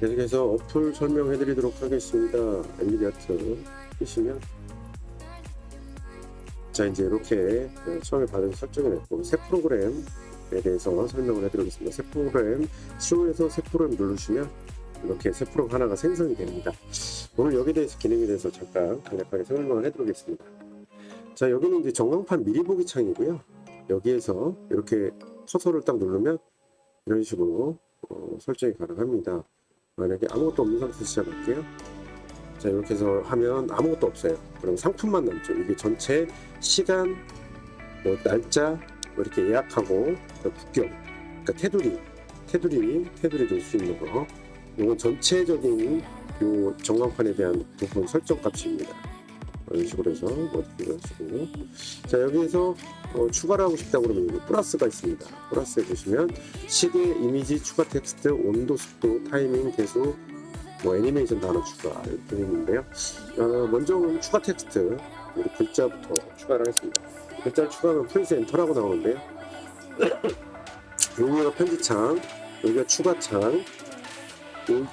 계속해서 어플 설명해 드리도록 하겠습니다. 엔비디아트 끼시면 자 이제 이렇게 어, 처음에 받은 설정을 했고 새 프로그램에 대해서 설명을 해드리겠습니다. 새 프로그램 시호에서 새 프로그램 누르시면 이렇게 새 프로그램 하나가 생성이 됩니다. 오늘 여기에 대해서 기능에 대해서 잠깐 간략하게 설명을 해드리겠습니다. 자 여기는 이제 전광판 미리 보기 창이고요. 여기에서 이렇게 커서를 딱 누르면 이런 식으로 어, 설정이 가능합니다. 만약에 아무것도 없는 상태에서 시작할게요. 자 이렇게 해서 하면 아무것도 없어요. 그럼 상품만 남죠. 이게 전체 시간, 뭐 날짜 뭐 이렇게 예약하고 그 국경, 그러니까 테두리, 테두리, 테두리 넣을 수 있는 거. 이건 전체적인 요 전광판에 대한 부분 설정 값입니다. 이런 식으로 해서 어떻게 하시고 자 여기에서 어, 추가를 하고 싶다 그러면 여기 플러스가 있습니다. 플러스에 보시면 시계, 이미지, 추가 텍스트, 온도, 습도, 타이밍, 개수, 뭐 애니메이션 단어 추가 이렇게 있는데요. 어, 먼저 추가 텍스트 우리 글자부터 추가를 하겠습니다. 글자 추가하면 프레스 엔터라고 나오는데요. 여기가 편집창, 여기가 추가창, 요,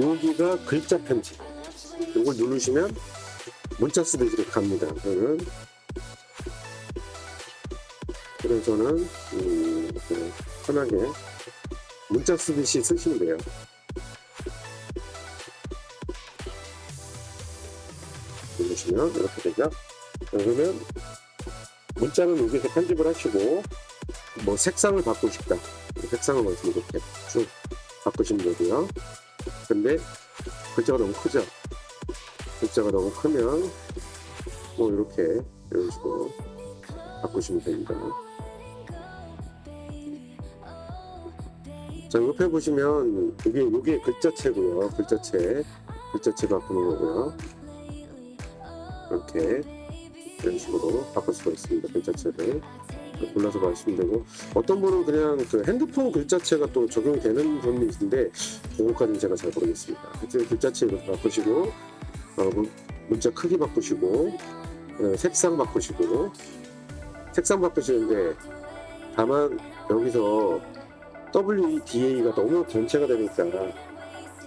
여기가 글자 편집. 이걸 누르시면 문자 쓰듯이 갑니다. 저는 그래서 저는 음, 이렇게 편하게 문자 쓰듯이 쓰시면 돼요. 누르시면 이렇게 되죠. 그러면 문자는 여기서 편집을 하시고 뭐 색상을 바꾸고 싶다. 색상을 먼저 이렇게 쭉 바꾸시면 되고요. 근데 글자가 너무 크죠. 글자가 너무 크면 뭐 이렇게 이런 식으로 바꾸시면 됩니다. 자 옆에 보시면 이게 이게 글자체고요. 글자체 글자체 바꾸는 거고요. 이렇게 이런 식으로 바꿀 수가 있습니다. 글자체를 골라서 봐주시면 되고 어떤 분은 그냥 그 핸드폰 글자체가 또 적용되는 분이 있는데 그것까지는 제가 잘 모르겠습니다. 글자체 이렇게 바꾸시고 어, 문- 문자 크기 바꾸시고 어, 색상 바꾸시고 색상 바꾸시는데 다만 여기서 WDA가 너무 전체가 되니까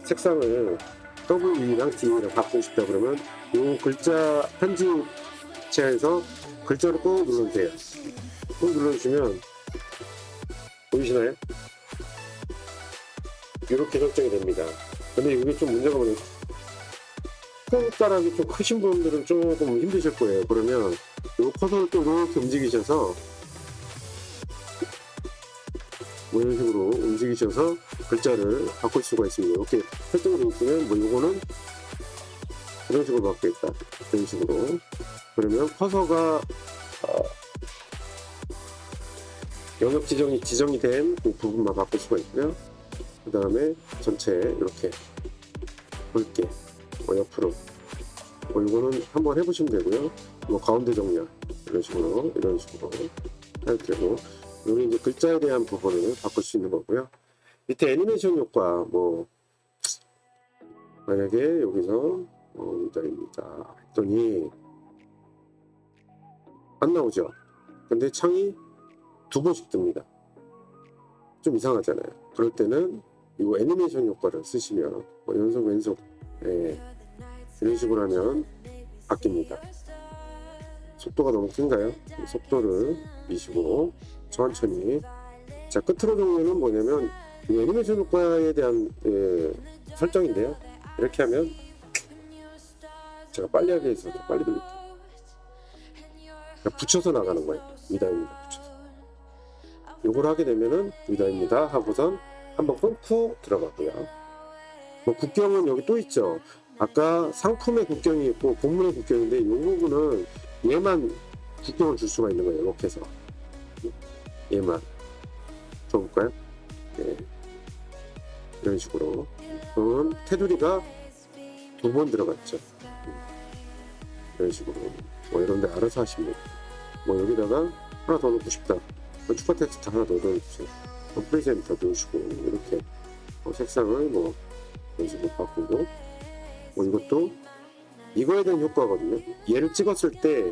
색상을 WE랑 DA랑 바꾸고 싶다 그러면 이 글자 편집체에서 글자를 꼭 눌러주세요. 꼭 눌러주시면 보이시나요? 이렇게 설정이 됩니다. 근데 이게 좀 문제가 뭐냐면 손가락이 좀 크신 분들은 조금 힘드실 거예요. 그러면 이 커서를 또 이렇게 움직이셔서 뭐 이런 식으로 움직이셔서 글자를 바꿀 수가 있습니다. 이렇게 설정을 놓으시면 뭐 이거는 이런 식으로 바뀌겠다. 이런 식으로. 그러면 커서가 어, 영역 지정이 지정이 된 그 부분만 바꿀 수가 있고요. 그 다음에 전체 이렇게 굵게 뭐 옆으로 뭐 이거는 한번 해보시면 되고요. 뭐 가운데 정렬 이런 식으로 이런 식으로 할 테고 여기 이제 글자에 대한 부분을 바꿀 수 있는 거고요. 밑에 애니메이션 효과 뭐 만약에 여기서 어, 유다입니다 했더니 안 나오죠. 근데 창이 두 번씩 뜹니다. 좀 이상하잖아요. 그럴 때는 이 애니메이션 효과를 쓰시면 뭐 연속 연속 예, 이런 식으로 하면 바뀝니다. 속도가 너무 큰가요? 이 속도를 미시고 천천히 자 끝으로 종류는 뭐냐면 이 애니메이션 효과에 대한 예, 설정인데요. 이렇게 하면 제가 빨리 하게 해서 좀 빨리 돌릴게요. 그러니까 붙여서 나가는 거예요. 위다입니다. 붙여서. 요걸 하게 되면은 위다입니다 하고선 한번 끊고 들어가고요. 뭐 국경은 여기 또 있죠. 아까 상품의 국경이 있고 본문의 국경인데 이 부분은 얘만 국경을 줄 수가 있는 거예요. 이렇게 해서 얘만 줘볼까요? 네. 이런 식으로 그러면 테두리가 두 번 들어갔죠. 이런 식으로 뭐 이런데 알아서 하시면. 뭐 여기다가 하나 더 넣고 싶다. 뭐 추가 텍스트 하나 더 넣어주세요. 뭐 프레젠터 넣으시고 이렇게 뭐 색상을 뭐 식으로 바꾸고 뭐 이것도 이거에 대한 효과거든요. 얘를 찍었을 때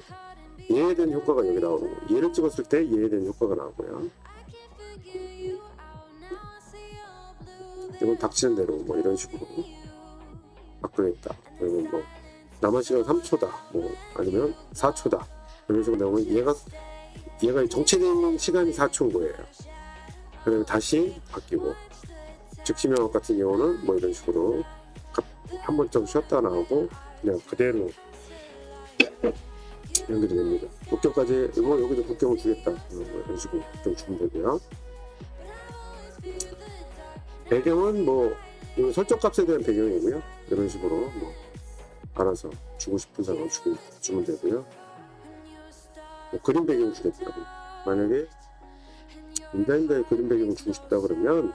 얘에 대한 효과가 여기 나오고 얘를 찍었을 때 얘에 대한 효과가 나오고요. 이건 닥치는 대로 뭐 이런 식으로 바꾸겠다. 그러면 뭐 남은 시간 3초다. 뭐 아니면 4초다. 이런 식으로 나오면 얘가 얘가 있는 시간이 4초인 거예요. 그다음에 다시 바뀌고 즉시 명확 같은 경우는 뭐 이런 식으로 한 번쯤 쉬었다 나오고 그냥 그대로 연결이 됩니다. 국경까지 뭐 여기도 국경을 주겠다. 뭐 이런 식으로 국경 주면 되고요. 배경은 뭐 이거 설정 값에 대한 배경이고요. 이런 식으로 뭐 알아서 주고 싶은 사람 주고 주면 되고요. 뭐 그림 배경 주겠다고. 만약에 인다인다의 그림 배경을 주고 싶다 그러면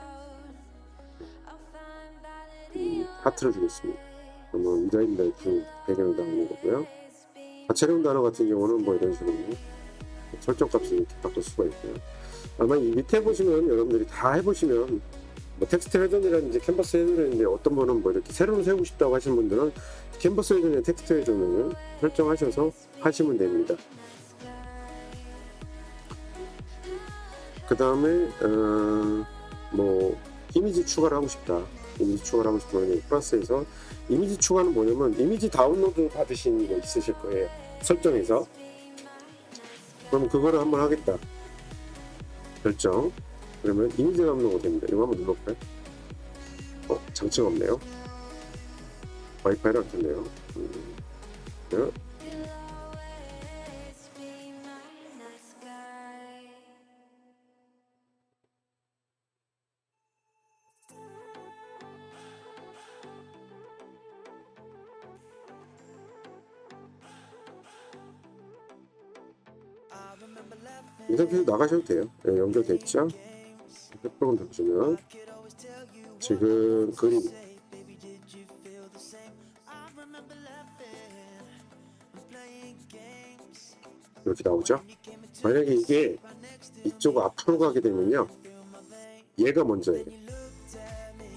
하트를 주겠습니다. 그러면 인다인다의 그 배경이 나오는 거고요. 가채령 단어 같은 경우는 뭐 이런 식으로 설정 값을 이렇게 바꿀 수가 있고요. 아마 이 밑에 보시면 여러분들이 다 해보시면 뭐 텍스트 회전이라든지 캔버스 회전인데 어떤 분은 뭐 이렇게 세로로 세우고 싶다고 하시는 분들은 캔버스 회전이나 텍스트 회전을 설정하셔서 하시면 됩니다. 그 다음에 어, 뭐 이미지 추가를 하고 싶다. 이미지 추가를 하고 싶으면 플러스에서 이미지 추가는 뭐냐면 이미지 다운로드 받으신 거 있으실 거예요. 설정에서 그럼 그거를 한번 하겠다. 결정. 그러면 이미지 다운로드 됩니다. 이거 한번 눌러볼까요? 어, 장치가 없네요. 와이파이를 안 켰네요. 음, 네. 이 상태에서 나가셔도 돼요. 네, 연결됐죠? 햇볕을 보시면 지금 그림 이렇게 나오죠? 만약에 이게 이쪽 앞으로 가게 되면요 얘가 먼저예요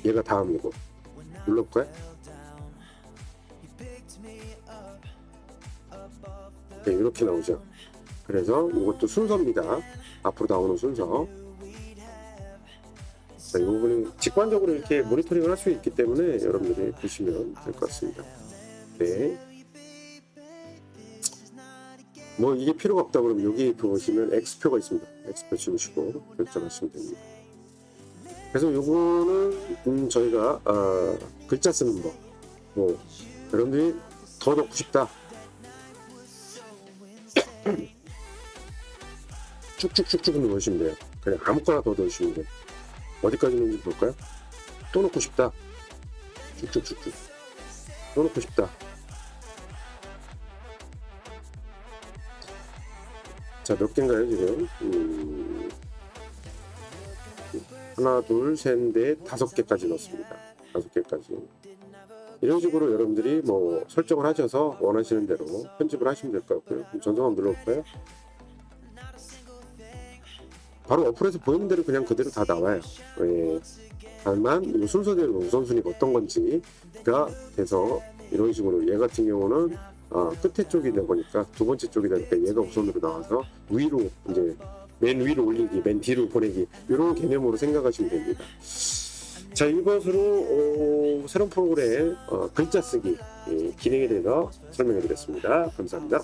얘가 다음이고 눌러볼까요? 네, 이렇게 나오죠 그래서 이것도 순서입니다 앞으로 나오는 순서 자, 이 부분은 직관적으로 이렇게 모니터링을 할 수 있기 때문에 여러분들이 보시면 될 것 같습니다. 네. 뭐 이게 필요가 없다 그러면 여기 보시면 X표가 있습니다. X표 지우시고 결정하시면 됩니다. 그래서 요거는 음, 저희가 아, 글자 쓰는 법. 뭐 여러분들이 더 넣고 싶다. 쭉쭉쭉쭉 넣으시면 돼요. 그냥 아무거나 더 넣으시면 돼요. 어디까지 있는지 볼까요? 또 넣고 싶다. 쭉쭉쭉쭉. 또 넣고 싶다. 자, 몇 개인가요, 지금? 음, 하나, 둘, 셋, 넷, 다섯 개까지 넣습니다. 다섯 개까지. 이런 식으로 여러분들이 뭐 설정을 하셔서 원하시는 대로 편집을 하시면 될 것 같고요. 전송 한번 눌러볼까요? 바로 어플에서 보이는 대로 그냥 그대로 다 나와요. 예. 다만 이 순서대로 우선순위가 어떤 건지가 돼서 이런 식으로 얘 같은 경우는 아, 끝에 쪽이 다 보니까 두 번째 쪽이다 보니까 얘가 우선으로 나와서 위로 이제 맨 위로 올리기, 맨 뒤로 보내기 이런 개념으로 생각하시면 됩니다. 자 이것으로 어, 새로운 프로그램 어, 글자 쓰기 예, 기능에 대해서 설명해 드렸습니다. 감사합니다.